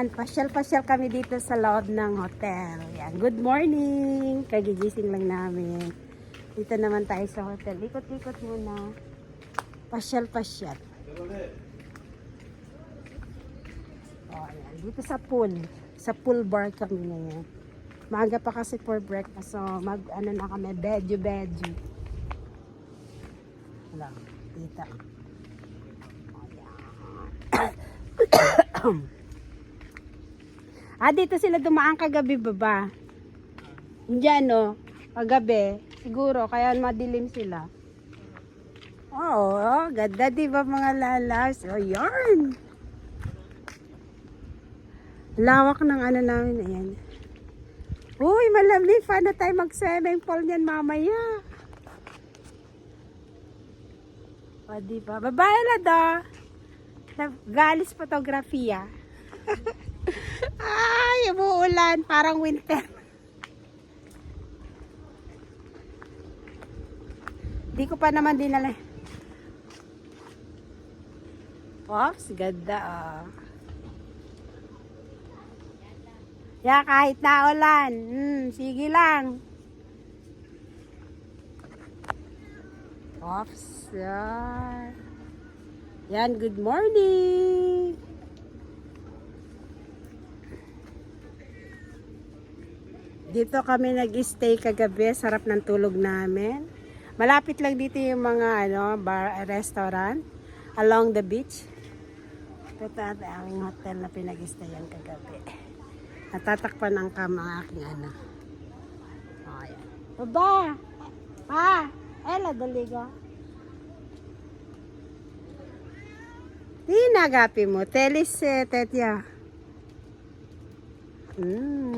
Ayan, pasyal-pasyal kami dito sa loob ng hotel. Ayan, good morning! Kagigising lang namin. Dito naman tayo sa hotel. Ikot-ikot muna. Pasyal-pasyal. Oh, ayan. Dito sa pool. Sa pool bar kami ngayon. Maaga pa kasi for breakfast. So, mag, ano na kami, bedyo-bedyo. Wala. Dito. Ayan. ah, dito sila dumaan kagabi, baba. Diyan, no? Kagabi. Siguro, kaya madilim sila. Oo, ganda, di ba mga lalas? O, yarn. Lawak ng ano namin, ayan. Uy, malamig. Paano tayo mag-swimming pool niyan mamaya? O, di ba? Babae na do. Galis fotografiya. Ay, umuulan. Parang winter. Di ko pa naman dinala. Pops, ganda ah. Ya, kahit na ulan. Hmm, sige lang. Pops, yan. Yan, good morning. Dito kami nag-stay kagabi. Sarap ng tulog namin. Malapit lang dito yung mga ano, bar, restaurant along the beach. Ito ang aming hotel na pinag-stayan kagabi. Natatakpan ang kama aking ano. Oh, yan. Baba! Pa! Ela, daligo. Tinagapi mo. Telis eh, tetya. Mm.